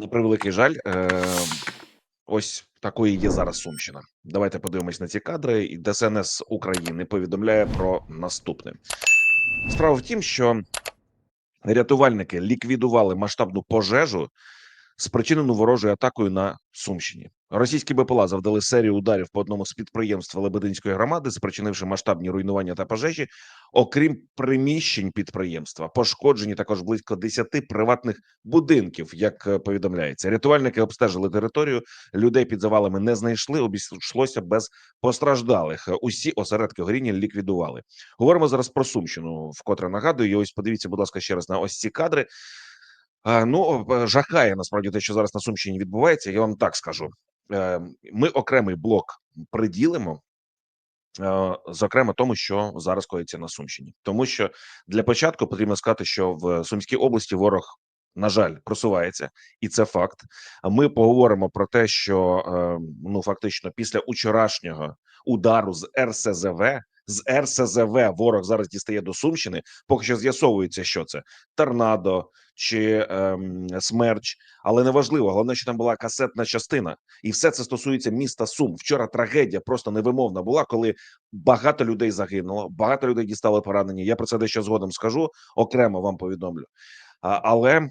На превеликий жаль, е, ось такою є зараз Сумщина. Давайте подивимось на ці кадри. І ДСНС України повідомляє про наступне. Справа в тім, що рятувальники ліквідували масштабну пожежу, спричинену ворожою атакою на Сумщині. Російські БПЛА завдали серію ударів по одному з підприємств Лебединської громади, спричинивши масштабні руйнування та пожежі. Окрім приміщень підприємства, пошкоджені також близько 10 приватних будинків. Як е, повідомляється, рятувальники обстежили територію. Людей під завалами не знайшли. Обійшлося без постраждалих. Усі осередки горіння ліквідували. Говоримо зараз про Сумщину. Вкотре нагадую. І ось подивіться, будь ласка, ще раз на ось ці кадри. Ну жахає насправді те, що зараз на Сумщині відбувається. Я вам так скажу. Е, Ми окремий блок приділимо. Зокрема, тому, що зараз коїться на Сумщині, тому що для початку потрібно сказати, що в Сумській області ворог, на жаль, просувається, і це факт. Ми поговоримо про те, що е, ну фактично після учорашнього удару з РСЗВ з РСЗВ ворог зараз дістає до Сумщини. Поки що з'ясовується, що це торнадо чи ем, смерч, але неважливо. Головне, що там була касетна частина, і все це стосується міста Сум. Вчора трагедія просто невимовна була, коли багато людей загинуло, багато людей дістали поранення. Я про це дещо згодом скажу. Окремо вам повідомлю. А, але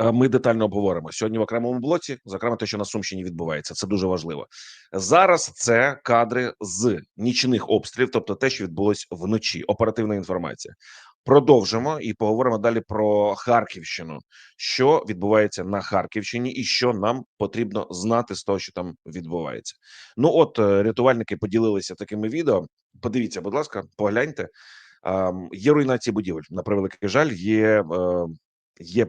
ми детально обговоримо сьогодні в окремому блоці, зокрема те, що на Сумщині відбувається. Це дуже важливо. Зараз це кадри з нічних обстрілів, тобто те, що відбулось вночі. Оперативна інформація. Продовжимо і поговоримо далі про Харківщину, що відбувається на Харківщині, і що нам потрібно знати з того, що там відбувається. Ну, от е, рятувальники поділилися такими відео. Подивіться, будь ласка, погляньте. Ем, Є руйнації будівель. На превеликий жаль, є, е, є е,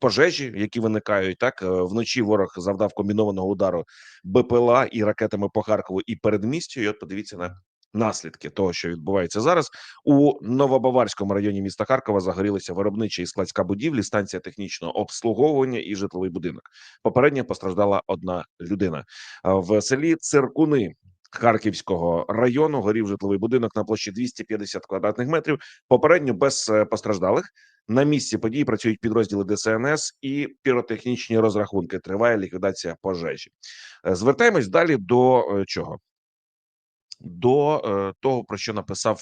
пожежі, які виникають. Так Е, вночі ворог завдав комбінованого удару БПЛА і ракетами по Харкову і передмістю. І от подивіться на наслідки того, що відбувається зараз. У Новобаварському районі міста Харкова загорілися виробнича і складська будівлі, станція технічного обслуговування і житловий будинок. Попередньо постраждала одна людина в селі Циркуни. Харківського району горів житловий будинок на площі 250 квадратних метрів. Попередньо без е, постраждалих на місці події працюють підрозділи ДСНС і піротехнічні розрахунки. Триває ліквідація пожежі. Е, Звертаємось далі до е, чого? До того, про що написав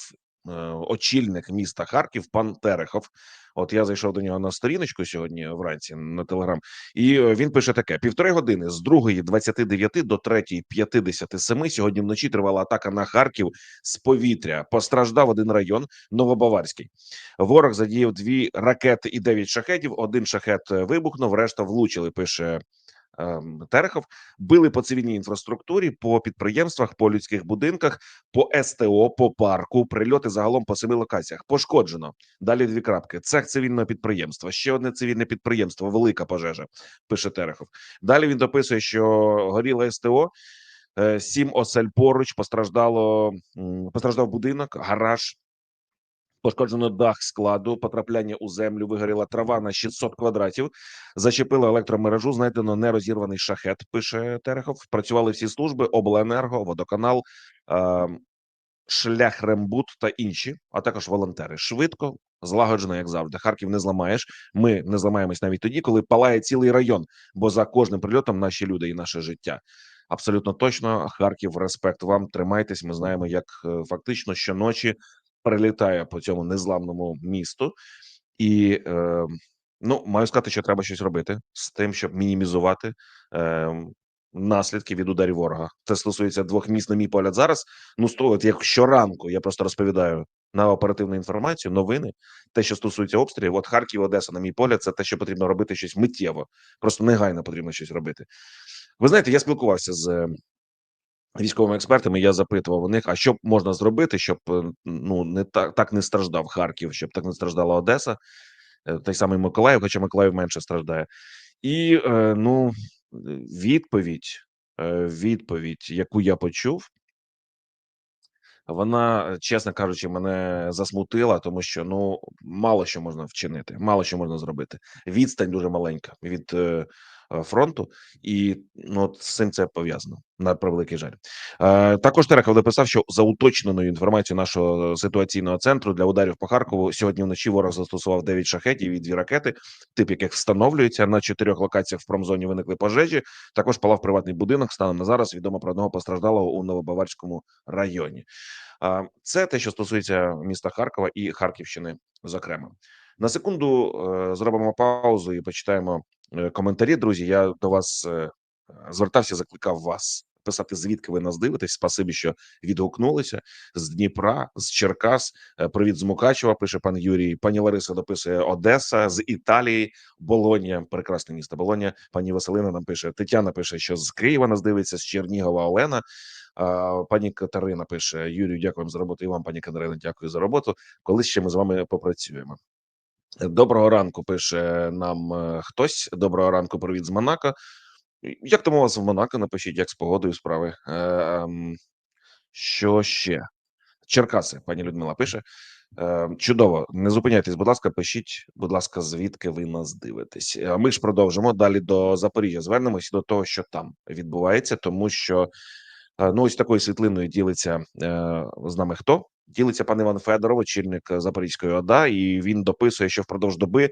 очільник міста Харків, пан Терехов. От я зайшов до нього на сторіночку сьогодні вранці на телеграм, і е, він пише таке: півтори години з 2.29 до 3.57 сьогодні вночі тривала атака на Харків з повітря. Постраждав один район Новобаварський. Ворог задіяв дві ракети і дев'ять шахетів. Один шахет е, вибухнув, решта влучили. Пише Терехов. Били по цивільній інфраструктурі, по підприємствах, по людських будинках, по СТО, по парку. Прильоти загалом по семи локаціях. Пошкоджено. Далі дві крапки. Цех цивільного підприємства. Ще одне цивільне підприємство. Велика пожежа. Пише Терехов. Далі він дописує, що горіло СТО. е, Сім осель поруч постраждало. Постраждав будинок, гараж. Пошкоджено дах складу, потрапляння у землю, вигоріла трава на 600 квадратів, зачепила електромережу, знайдено нерозірваний шахет. Пише Терехов. Працювали всі служби: обленерго, водоканал, е, шлях Рембут та інші, а також волонтери. Швидко, злагоджено, як завжди. Харків не зламаєш. Ми не зламаємось навіть тоді, коли палає цілий район. Бо за кожним прильотом наші люди і наше життя. Абсолютно точно, Харків, респект вам. Тримайтесь. Ми знаємо, як е, фактично щоночі прилітає по цьому незламному місту, і е, ну маю сказати, що треба щось робити з тим, щоб мінімізувати е, наслідки від ударів ворога. Це стосується двох міст, на мій погляд, зараз. Ну стоїть як щоранку. Я просто розповідаю на оперативну інформацію, новини, те, що стосується обстрілів. От Харків, Одеса, на мій погляд, це те, що потрібно робити щось миттєво. Просто негайно потрібно щось робити. Ви знаєте, я спілкувався з е, військовими експертами. Я запитував у них, а що можна зробити, щоб е, ну не так, так не страждав Харків, щоб так не страждала Одеса, е, той самий Миколаїв, хоча Миколаїв менше страждає. І е, ну відповідь, відповідь, яку я почув. Вона, чесно кажучи, мене засмутила, тому що ну мало що можна вчинити, мало що можна зробити. Відстань дуже маленька від фронту, і ну з цим це пов'язано на превеликий жаль. Е, також Терехов написав, що за уточненою інформацією нашого ситуаційного центру для ударів по Харкову сьогодні вночі ворог застосував 9 шахетів і дві ракети, тип яких встановлюється на чотирьох локаціях в промзоні. Виникли пожежі. Також палав приватний будинок. Станом на зараз відомо про одного постраждалого у Новобаварському районі. А, Це те, що стосується міста Харкова і Харківщини, зокрема. На секунду е, зробимо паузу і почитаємо е, коментарі. Друзі, я до вас е, звертався, закликав вас писати, звідки ви нас дивитесь. Спасибі, що відгукнулися з Дніпра, з Черкас. Е, Привіт з Мукачева. Пише пан Юрій. Пані Лариса дописує Одеса з Італії, Болонія, прекрасне місто Болонія. Пані Василина нам пише. Тетяна пише, що з Києва нас дивиться, з Чернігова Олена. Пані Катерина пише: Юрію, дякуємо за роботу. І вам, пані Катерина, дякую за роботу. Колись ще ми з вами попрацюємо. Доброго ранку, пише нам е, хтось. Доброго ранку, привіт з Монако. Як там у вас в Монако? Напишіть, як з погодою справи. Е, ем, що ще? Черкаси, пані Людмила пише. Е, чудово, не зупиняйтесь, будь ласка, пишіть, будь ласка, звідки ви нас дивитесь. А ми ж продовжимо далі до Запоріжжя. Звернемось до того, що там відбувається, тому що ну ось такою світлиною ділиться з нами хто? Ділиться пан Іван Федоров, очільник Запорізької ОДА, і він дописує, що впродовж доби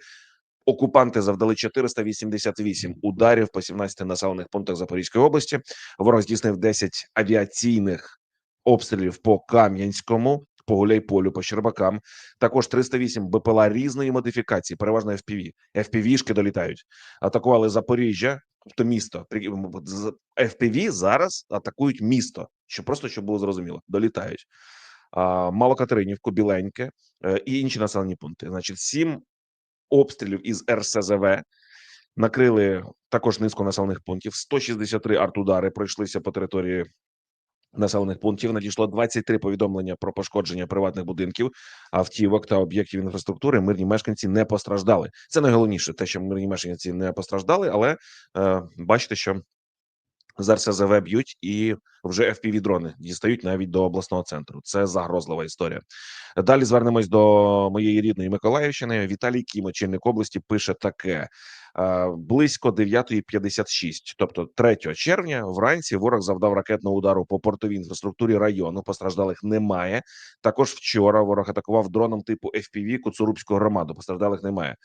окупанти завдали 488 ударів по 17 населених пунктах Запорізької області. Ворог здійснив 10 авіаційних обстрілів по Кам'янському, по Гуляйполю, по Щербакам. Також 308 БПЛА різної модифікації, переважно FPV. FPV-шки долітають. Атакували Запоріжжя, тобто місто. FPV зараз атакують місто. Що просто щоб було зрозуміло, долітають. Малокатеринівку, Біленьке е, і інші населені пункти. Значить, сім обстрілів із РСЗВ накрили також низку населених пунктів. 163 артудари пройшлися по території населених пунктів. Надійшло 23 повідомлення про пошкодження приватних будинків, автівок та об'єктів інфраструктури. Мирні мешканці не постраждали. Це найголовніше, те, що мирні мешканці не постраждали, але е, бачите, що з РСЗВ б'ють і вже fpv дрони дістають навіть до обласного центру. Це загрозлива історія. Далі звернемось до моєї рідної Миколаївщини. Віталій Кім, очільник області, пише таке: Е, близько 9.56, тобто 3 червня, вранці ворог завдав ракетного удару по портовій інфраструктурі району. Постраждалих немає. Також вчора ворог атакував дроном типу FPV Куцурубську громаду. Постраждалих немає.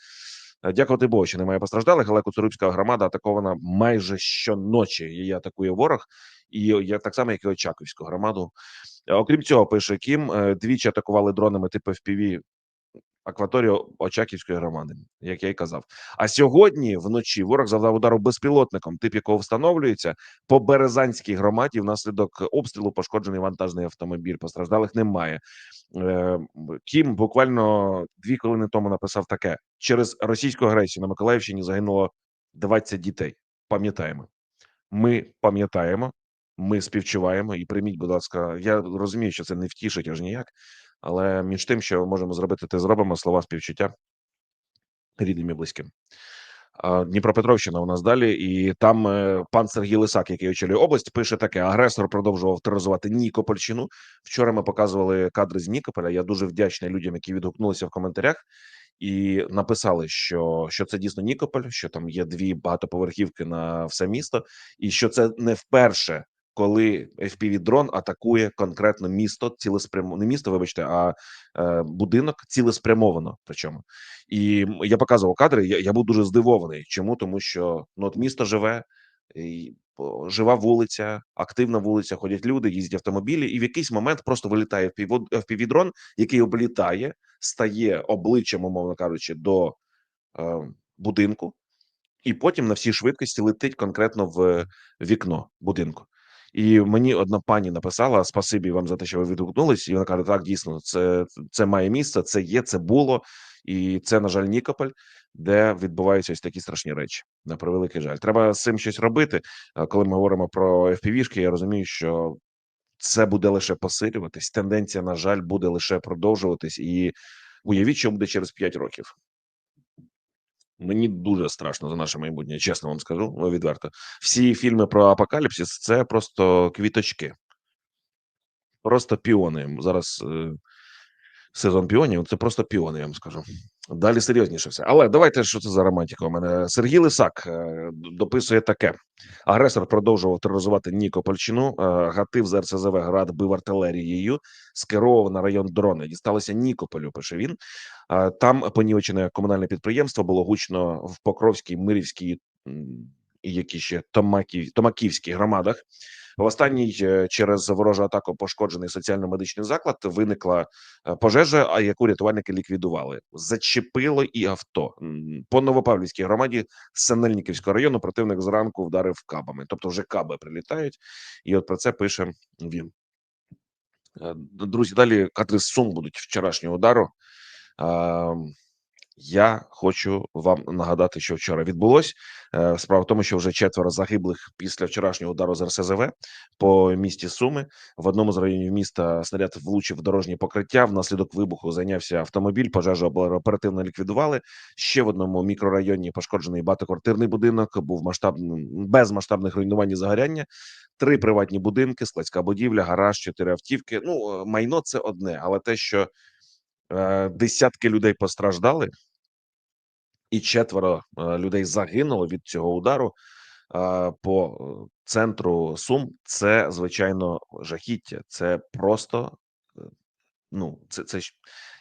Е, Дякувати Богу, що немає постраждалих, але Куцурубська громада атакована майже щоночі. Її атакує ворог, і я так само, як і Очаковську громаду. Е, Окрім цього, пише Кім, е, двічі атакували дронами типу FPV акваторію Очаківської громади, як я й казав. А сьогодні вночі ворог завдав удару безпілотником, тип якого встановлюється по Березанській громаді. Внаслідок обстрілу пошкоджений вантажний автомобіль. Постраждалих немає. Е, Кім буквально дві хвилини тому написав таке: через російську агресію на Миколаївщині загинуло 20 дітей. Пам'ятаємо, ми пам'ятаємо, ми співчуваємо і прийміть, будь ласка. Я розумію, що це не втішить аж ніяк, але між тим, що можемо зробити, те зробимо. Слова співчуття рідним і близьким. Дніпропетровщина у нас далі, і там е, пан Сергій Лисак, який очолює область, пише таке: агресор продовжував тероризувати Нікопольщину. Вчора ми показували кадри з Нікополя. Я дуже вдячний людям, які відгукнулися в коментарях і написали, що, що це дійсно Нікополь, що там є дві багатоповерхівки на все місто, і що це не вперше. Коли fpv дрон атакує конкретно місто, цілеспрямо не місто, вибачте, а е, будинок цілеспрямовано. Причому і я показував кадри. Я, я був дуже здивований. Чому? Тому що ну от місто живе, і, жива вулиця, активна вулиця, ходять люди, їздять автомобілі, і в якийсь момент просто вилітає fpv дрон, який облітає, стає обличчям, умовно кажучи, до е, будинку, і потім на всій швидкості летить конкретно в вікно будинку. І мені одна пані написала: спасибі вам за те, що ви відгукнулись. І вона каже: так, дійсно, це, це має місце, це є, це було, і це, на жаль, Нікополь, де відбуваються ось такі страшні речі. На превеликий жаль. Треба з цим щось робити. Коли ми говоримо про FPV-шки, я розумію, що це буде лише посилюватись. Тенденція, на жаль, буде лише продовжуватись. І уявіть, що буде через 5 років. Мені дуже страшно за наше майбутнє, чесно вам скажу відверто. Всі фільми про апокаліпсис це просто квіточки, просто піони. Зараз е, сезон піонів це просто піони, я вам скажу. Далі серйозніше все. Але давайте що це за романтика у мене. Сергій Лисак е, дописує таке: агресор продовжував тероризувати Нікопольщину. е, Гатив з РСЗВ град бив артилерією, скеровував на район дрони. Дісталося Нікополю. Пише він. Е, Там понівечене комунальне підприємство було гучно в Покровській, Мирівській і які ще Томаків, Томаківській громадах. В останній е, через ворожу атаку пошкоджений соціально-медичний заклад виникла е, пожежа, а яку рятувальники ліквідували. Зачепило і авто по Новопавлівській громаді Синельниківського району. Противник зранку вдарив кабами, тобто вже каби прилітають, і от про це пише він. Е, Друзі, далі кадри з сум будуть вчорашнього удару. Я хочу вам нагадати, що вчора відбулось. Е, Справа в тому, що вже четверо загиблих після вчорашнього удару з РСЗВ по місті Суми. В одному з районів міста снаряд влучив в дорожнє покриття. Внаслідок вибуху зайнявся автомобіль. Пожежу оперативно ліквідували. Ще в одному мікрорайоні пошкоджений багатоквартирний будинок. Був масштабним без масштабних руйнувань і загоряння. Три приватні будинки, складська будівля, гараж, чотири автівки. Ну, е, майно це одне, але те, що е, десятки людей постраждали, і четверо е, людей загинуло від цього удару по е, центру Сум. Це звичайно жахіття. Це просто е, ну, це це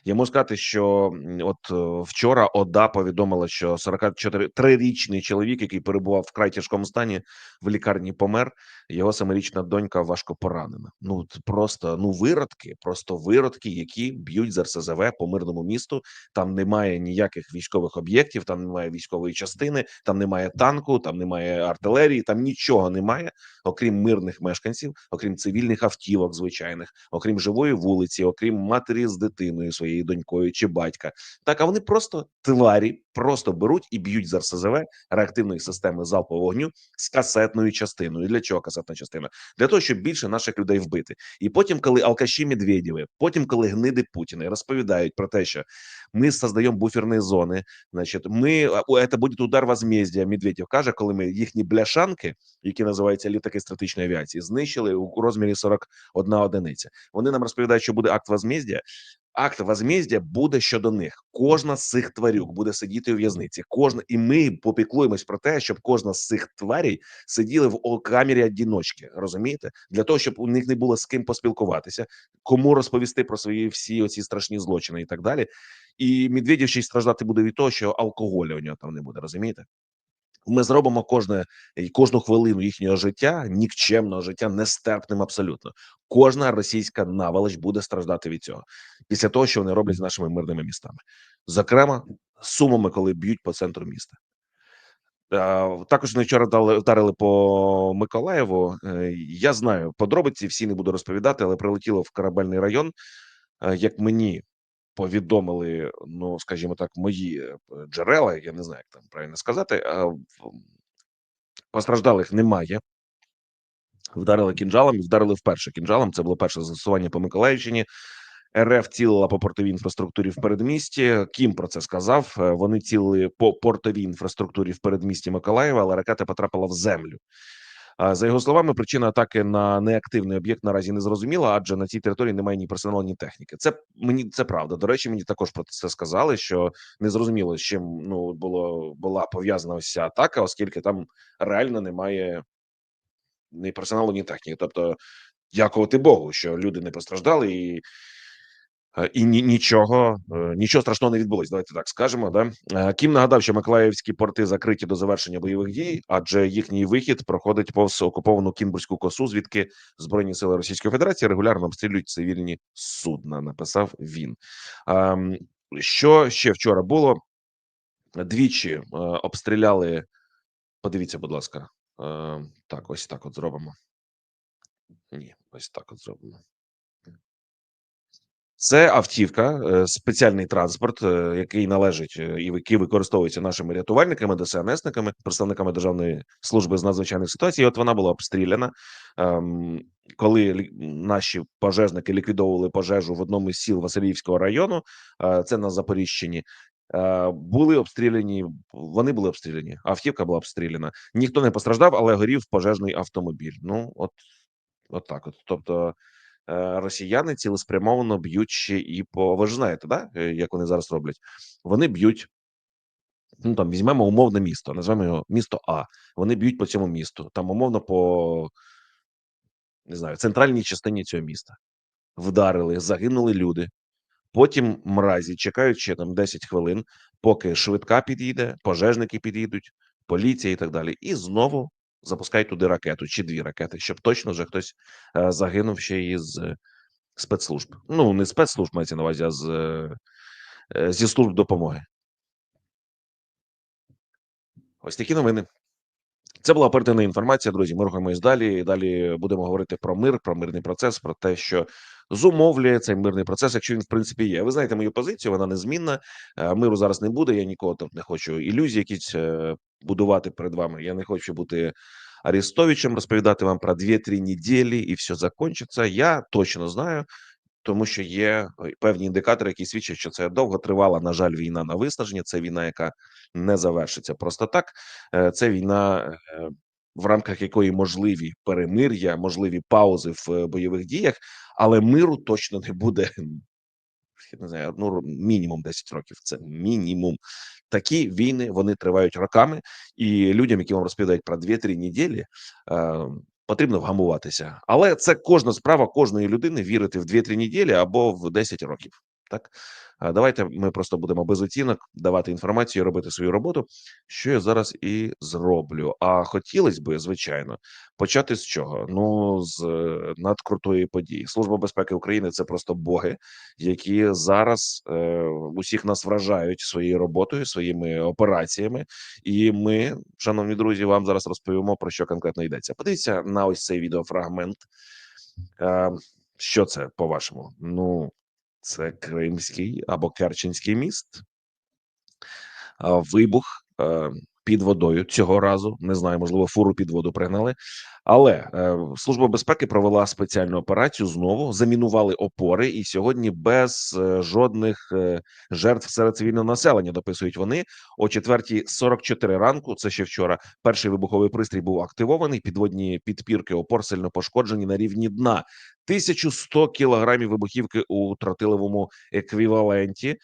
я можу сказати, що от е, вчора ОДА повідомила, що 44-річний чоловік, який перебував в край тяжкому стані, в лікарні помер. Його семирічна донька важко поранена. Ну просто ну виродки, просто виродки, які б'ють з РСЗВ по мирному місту. Там немає ніяких військових об'єктів, там немає військової частини, там немає танку, там немає артилерії, там нічого немає, окрім мирних мешканців, окрім цивільних автівок, звичайних, окрім живої вулиці, окрім матері з дитиною, своєю донькою чи батька. Так, а вони просто тварі, просто беруть і б'ють з РСЗВ реактивної системи залпового вогню з касетною частиною. Для чого касетна частина? Для того, щоб більше наших людей вбити. І потім, коли алкаші Медведєви, потім, коли гниди Путіни розповідають про те, що ми создаємо буферні зони, значить, ми це буде удар возмездя. Медведєв каже, коли ми їхні бляшанки, які називаються літаки стратегічної авіації, знищили у розмірі 41 одиниця. Вони нам розповідають, що буде акт возмездя. Акт возмездя буде щодо них. Кожна з цих тварюк буде сидіти у в'язниці. Кожна, і ми попіклуємось про те, щоб кожна з цих тварей сиділи в камері одіночки. Розумієте, для того, щоб у них не було з ким поспілкуватися, кому розповісти про свої всі оці страшні злочини і так далі. І Медведєв ще й страждати буде від того, що алкоголю у нього там не буде. Розумієте? Ми зробимо кожне кожну хвилину їхнього життя, нікчемного життя, нестерпним абсолютно. Кожна російська наволоч буде страждати від цього після того, що вони роблять з нашими мирними містами, зокрема сумами, коли б'ють по центру міста. Е, Також вони вчора дали вдарили по Миколаєву. Е, Я знаю подробиці, всі не буду розповідати, але прилетіло в корабельний район. Е, Як мені повідомили, ну скажімо так, мої е, джерела, я не знаю, як там правильно сказати. а, Постраждалих немає. Вдарили кінжалом і вдарили вперше кінжалом. Це було перше застосування по Миколаївщині. РФ цілила по портовій інфраструктурі в передмісті. Кім про це сказав? Е, Вони цілили по портовій інфраструктурі в передмісті Миколаєва, але ракета потрапила в землю. За його словами, причина атаки на неактивний об'єкт наразі не зрозуміла, адже на цій території немає ні персоналу, ні техніки. Це мені це правда. До речі, мені також про це сказали, що не зрозуміло, з чим ну було була пов'язана ось ця атака, оскільки там реально немає ні персоналу, ні техніки. Тобто, дякувати Богу, що люди не постраждали і. Е, І ні, нічого, е, нічого страшного не відбулось. Давайте так скажемо. Да? Е, Кім нагадав, що Миколаївські порти закриті до завершення бойових дій, адже їхній вихід проходить повз окуповану Кінбурзьку косу, звідки збройні сили Російської Федерації регулярно обстрілюють цивільні судна. Написав він. Ем, Що ще вчора було? Двічі обстріляли. Подивіться, будь ласка. Е, Так, ось так от зробимо. Ні, ось так от зробимо. Це автівка, е, спеціальний транспорт, е, який належить е, і який використовується нашими рятувальниками, ДСНСниками, представниками Державної служби з надзвичайних ситуацій. І От вона була обстріляна. Ем, Коли наші пожежники ліквідовували пожежу в одному з сіл Васильівського району, це на Запоріжчині. е, Були обстріляні, вони були обстріляні. Автівка була обстріляна. Ніхто не постраждав, але горів пожежний автомобіль. Ну, от, от так. От. Тобто, росіяни цілеспрямовано б'ють ще і по ви ж знаєте, да? е, як вони зараз роблять? Вони б'ють. Ну там візьмемо умовне місто, назвемо його місто А. Вони б'ють по цьому місту. Там умовно по не знаю, центральній частині цього міста. Вдарили, загинули люди. Потім мразі чекають ще там 10 хвилин, поки швидка підійде, пожежники підійдуть, поліція і так далі. І знову запускають туди ракету чи дві ракети, щоб точно вже хтось е, загинув ще із спецслужб. Ну не спецслужб мається на увазі, а з, е, зі служб допомоги. Ось такі новини. Це була оперативна інформація, друзі. Ми рухаємось далі. Далі будемо говорити про мир, про мирний процес, про те, що зумовлює цей мирний процес, якщо він в принципі є. Ви знаєте мою позицію, вона незмінна. Е, Миру зараз не буде. Я нікого тут не хочу ілюзій якісь е, будувати перед вами. Я не хочу бути Арестовичем, розповідати вам про 2-3 неділі і все закінчиться. Я точно знаю. Тому що є е, певні індикатори, які свідчать, що це довготривала, на жаль, війна на виснаження. Це війна, яка не завершиться просто так. Це війна, в рамках якої можливі перемир'я, можливі паузи в е, бойових діях, але миру точно не буде. Не знаю, ну мінімум 10 років. Це мінімум. Такі війни вони тривають роками, і людям, які вам розповідають про 2-3 неділі, е, потрібно вгамуватися. Але це кожна справа кожної людини вірити в 2-3 неділі або в 10 років. Так давайте ми просто будемо без оцінок давати інформацію, робити свою роботу, що я зараз і зроблю. А хотілося би, звичайно, почати з чого? Ну з е, надкрутої події. Служба безпеки України це просто боги, які зараз е, усіх нас вражають своєю роботою, своїми операціями. І ми, шановні друзі, вам зараз розповімо про що конкретно йдеться. Подивіться на ось цей відеофрагмент. Е, що це по-вашому? Ну, це Кримський або Керченський міст. Вибух е, під водою цього разу. Не знаю, можливо, фуру під воду пригнали. Але е, служба безпеки провела спеціальну операцію. Знову замінували опори, і сьогодні без е, жодних е, жертв серед цивільного населення дописують вони о 4.44 ранку. Це ще вчора. Перший вибуховий пристрій був активований. Підводні підпірки опор сильно пошкоджені на рівні дна. 1100 кілограмів вибухівки у тротиловому еквіваленті.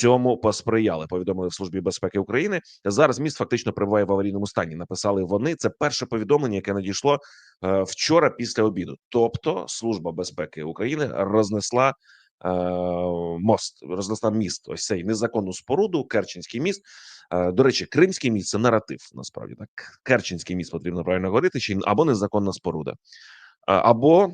Цьому посприяли. Повідомили в службі безпеки України. Зараз міст фактично перебуває в аварійному стані. Написали вони. Це перше повідомлення, яке надійшло е, вчора після обіду. Тобто, служба безпеки України рознесла е, мост, рознесла міст. Ось цей незаконну споруду. Керченський міст. Е, до речі, Кримський міст це наратив. Насправді так Керченський міст потрібно правильно говорити, чи або незаконна споруда, або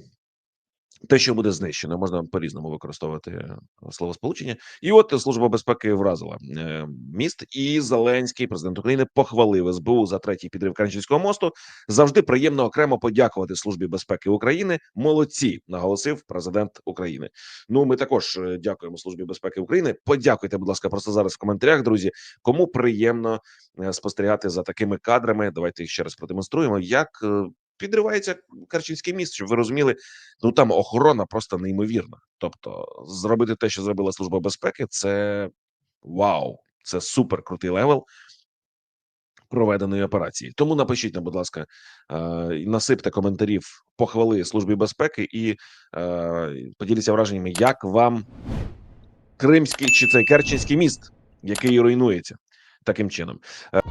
те, що буде знищено, можна по-різному використовувати е, словосполучення. І от служба безпеки вразила е, міст, і Зеленський, президент України, похвалив СБУ за третій підрив Кранчинського мосту. Завжди приємно окремо подякувати службі безпеки України. Молодці, наголосив президент України. Ну, ми також е, дякуємо службі безпеки України. Подякуйте, будь ласка, просто зараз в коментарях, друзі. Кому приємно спостерігати за такими кадрами? Давайте їх ще раз продемонструємо. Як підривається Керченський міст, щоб ви розуміли, ну там охорона просто неймовірна. Тобто, зробити те, що зробила служба безпеки, це вау, це супер крутий левел проведеної операції. Тому напишіть нам, будь ласка, е, насипте коментарів похвали службі безпеки і е, поділіться враженнями, як вам Кримський чи цей Керченський міст, який руйнується таким чином. Е,